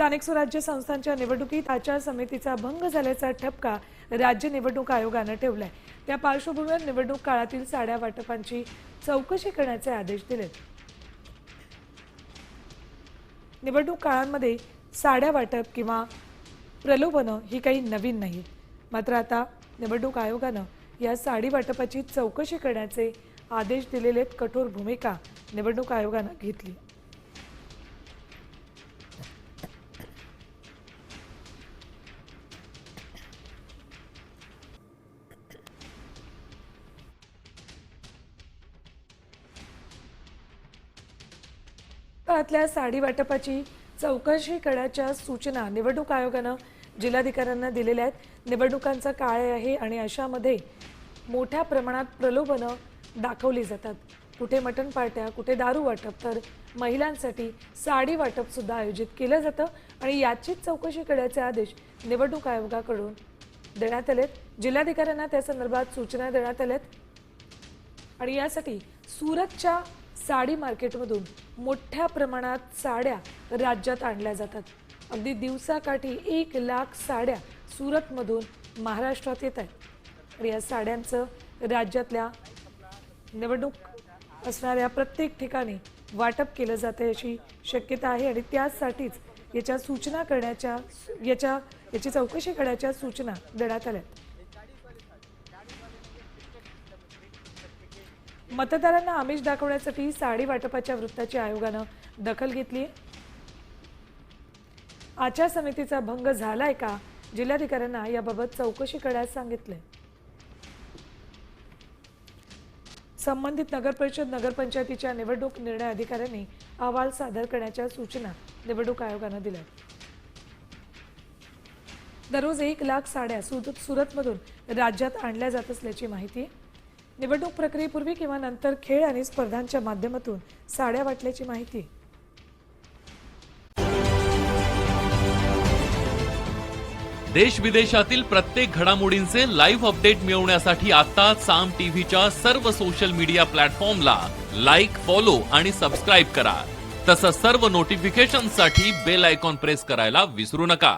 स्थानिक स्वराज्य संस्थांच्या निवडणुकीत आचारसंहितेचा भंग झाल्याचा ठपका राज्य निवडणूक आयोगानं ठेवलाय. त्या पार्श्वभूमीवर निवडणूक काळातील साड्या वाटपांची चौकशी करण्याचे आदेश दिलेत. निवडणूक काळांमध्ये साड्या वाटप किंवा प्रलोभनं ही काही नवीन नाही मात्र आता निवडणूक आयोगानं या साडी वाटपाची चौकशी करण्याचे आदेश दिलेले कठोर भूमिका निवडणूक आयोगानं घेतली. काळातल्या साडी वाटपाची चौकशी करण्याच्या सूचना निवडणूक आयोगानं जिल्हाधिकाऱ्यांना दिलेल्या आहेत. निवडणुकांचा काळ आहे आणि अशामध्ये मोठ्या प्रमाणात प्रलोभनं दाखवली जातात. कुठे मटण पार्ट्या कुठे दारू वाटप तर महिलांसाठी साडी वाटपसुद्धा आयोजित केलं जातं आणि याचीच चौकशी करण्याचे आदेश निवडणूक आयोगाकडून देण्यात आलेत. जिल्हाधिकाऱ्यांना त्या संदर्भात सूचना देण्यात आल्यात. आणि यासाठी सुरतच्या साडी मार्केटमधून मोठ्या प्रमाणात साड्या राज्यात आणल्या जातात. अगदी दिवसाकाठी एक लाख साड्या सुरतमधून महाराष्ट्रात येत आहेत. आणि या साड्यांचं राज्यातल्या निवडणूक असणाऱ्या प्रत्येक ठिकाणी वाटप केलं जातं अशी शक्यता आहे. आणि त्यासाठीच याच्या सूचना करण्याच्या याच्या याची चौकशी करण्याच्या सूचना देण्यात आल्या मतदारांना आमिष दाखवण्यासाठी साडी वाटपाच्या वृत्ताची आयोगानं दखल घेतली आचार समितीचा भंग झालाय का? जिल्हाधिकाऱ्यांना याबाबत चौकशी करण्यास सांगितले संबंधित नगरपरिषद नगरपंचायतीच्या निवडणूक निर्णय अधिकाऱ्यांनी अहवाल सादर करण्याच्या सूचना निवडणूक आयोगानं दिल्या दररोज एक लाख साड्या सुरतमधून राज्यात आणल्या जात असल्याची माहिती आहे निवडणूक प्रक्रियेपूर्वी किंवा नंतर खेळ आणि स्पर्धांच्या माध्यमातून साड्या वाटल्याची माहिती. देश विदेशातील प्रत्येक घडामोडींचे लाईव्ह अपडेट मिळवण्यासाठी आता साम टीव्हीच्या सर्व सोशल मीडिया प्लॅटफॉर्मला लाईक फॉलो आणि सबस्क्राईब करा. तसंच सर्व नोटिफिकेशनसाठी बेल आयकॉन प्रेस करायला विसरू नका.